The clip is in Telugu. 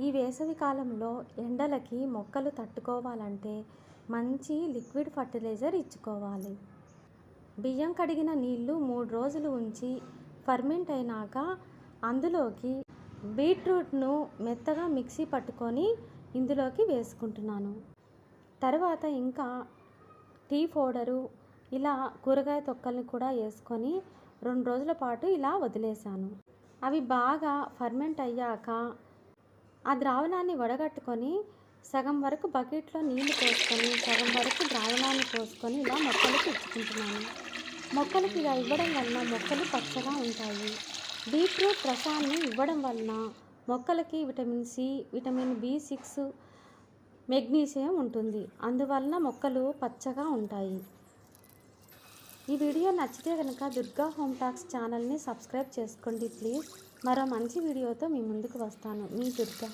ఈ వేసవి కాలంలో ఎండలకి మొక్కలు తట్టుకోవాలంటే మంచి లిక్విడ్ ఫర్టిలైజర్ ఇచ్చుకోవాలి. బియ్యం కడిగిన నీళ్ళు మూడు రోజులు ఉంచి ఫర్మెంట్ అయినాక అందులోకి బీట్రూట్ను మెత్తగా మిక్సీ పట్టుకొని ఇందులోకి వేసుకుంటున్నాను. తర్వాత ఇంకా టీ పౌడరు ఇలా కూరగాయ తొక్కల్ని కూడా వేసుకొని రెండు రోజుల పాటు ఇలా వదిలేశాను. అవి బాగా ఫర్మెంట్ అయ్యాక ఆ ద్రావణాన్ని వడగట్టుకొని సగం వరకు బకెట్లో నీళ్ళు పోసుకొని సగం వరకు ద్రావణాన్ని పోసుకొని ఇలా మొక్కలకు ఇచ్చుకుంటున్నాను. మొక్కలకి ఇలా ఇవ్వడం వలన మొక్కలు పచ్చగా ఉంటాయి. బీట్రూట్ రసాన్ని ఇవ్వడం వలన మొక్కలకి vitamin C vitamin B six magnesium ఉంటుంది. అందువలన మొక్కలు పచ్చగా ఉంటాయి. ఈ వీడియో నచ్చితే కనుక దుర్గా హోమ్ టాక్స్ ఛానల్ని సబ్స్క్రైబ్ చేసుకోండి ప్లీజ్. మరో మంచి వీడియోతో మీ ముందుకు వస్తాను. మీ దుర్గా.